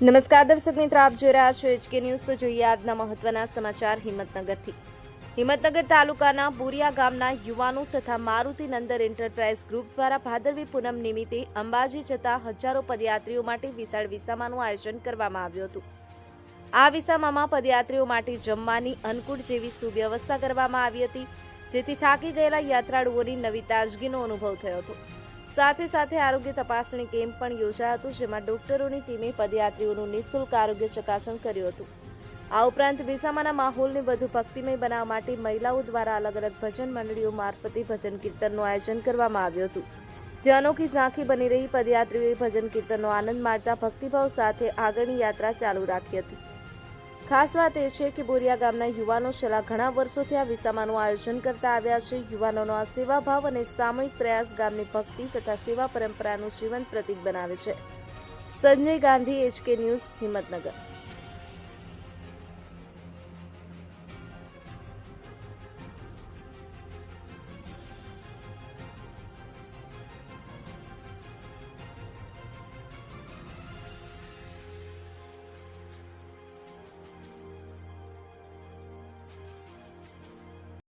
નમસ્કાર દર્શક મિત્રો, આપ જોઈ રહ્યા છો એચકે ન્યૂઝ તો જોઈએ આજના મહત્વના સમાચાર હિંમતનગરથી. હિંમતનગર તાલુકાના બોરિયા ગામના યુવાનો તથા મારુતિ નંદર એન્ટરપ્રાઇઝ ગ્રુપ દ્વારા ભાદરવી પૂનમ નિમિત્તે અંબાજી જતા હજારો પદયાત્રીઓ માટે વિશાળ વિસામાનું આયોજન કરવામાં આવ્યું હતું. આ વિસામામાં પદયાત્રીઓ માટે જમવાની અનુકૂળ જેવી સુવ્યવસ્થા કરવામાં આવી હતી, જેથી થાકી ગયેલા યાત્રાળુઓની નવી તાજગીનો અનુભવ થયો હતો. સાથે સાથે આરોગ્ય તપાસણી કેમ્પ પણ યોજાયો હતો, જેમાં ડોક્ટરોની ટીમે પદયાત્રીઓનું નિઃશુલ્ક આરોગ્ય ચકાસણ કર્યું હતું. આ ઉપરાંત વિસામાના માહોલને વધુ ભક્તિમય બનાવવા માટે મહિલાઓ દ્વારા અલગ અલગ ભજન મંડળીઓ મારફતે ભજન કીર્તનનું આયોજન કરવામાં આવ્યું હતું. જે અનોખી ઝાંખી બની રહી, પદયાત્રીઓએ ભજન કીર્તનનો આનંદ માણતા ભક્તિભાવ સાથે આગળની યાત્રા ચાલુ રાખી હતી. ખાસ વાત એ છે કે બોરિયા ગામના યુવાનો છેલ્લા ઘણા વર્ષોથી આ વિસામાનું આયોજન કરતા આવ્યા છે. યુવાનોનો આ સેવાભાવ અને સામૂહિક પ્રયાસ ગામની ભક્તિ તથા સેવા પરંપરાનું જીવંત પ્રતીક બનાવે છે. Sanjay Gandhi HK news Himmatnagar.